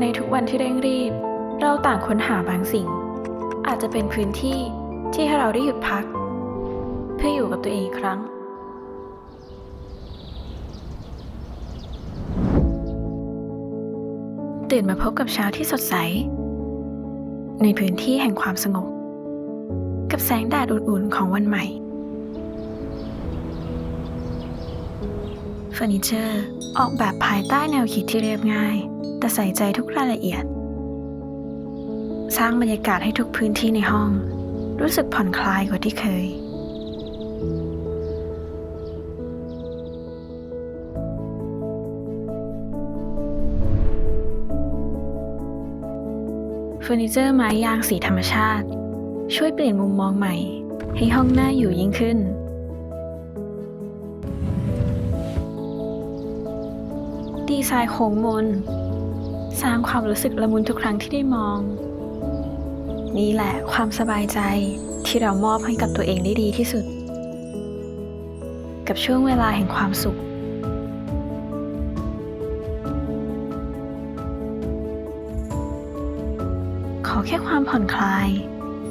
ในทุกวันที่เร่งรีบ เราต่างค้นหาบางสิ่ง อาจจะเป็นพื้นที่ที่ให้เราได้หยุดพัก เพื่ออยู่กับตัวเองอีกครั้ง ตื่นมาพบกับเช้าที่สดใส ในพื้นที่แห่งความสงบ กับแสงแดดอุ่นๆของวันใหม่เฟอร์นิเจอร์ออกแบบภายใต้แนวคิดที่เรียบง่าย แต่ใส่ใจทุกรายละเอียด สร้างบรรยากาศให้ทุกพื้นที่ในห้อง รู้สึกผ่อนคลายกว่าที่เคย เฟอร์นิเจอร์ไม้ยางสีธรรมชาติ ช่วยเปลี่ยนมุมมองใหม่ ให้ห้องหน้าอยู่ยิ่งขึ้นดีไซน์โค้งมน สร้างความรู้สึกละมุนทุกครั้งที่ได้มอง นี่แหละความสบายใจที่เรามอบให้กับตัวเองได้ดีที่สุด กับช่วงเวลาแห่งความสุข ขอแค่ความผ่อนคลาย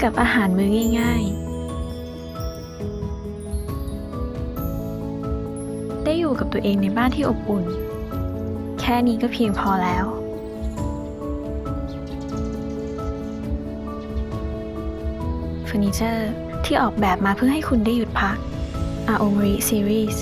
กับอาหารมื้อง่ายๆ ได้อยู่กับตัวเองในบ้านที่อบอุ่น แค่นี้ก็เพียงพอแล้ว เฟอร์นิเจอร์ที่ออกแบบมาเพื่อให้คุณได้หยุดพัก Aomori Series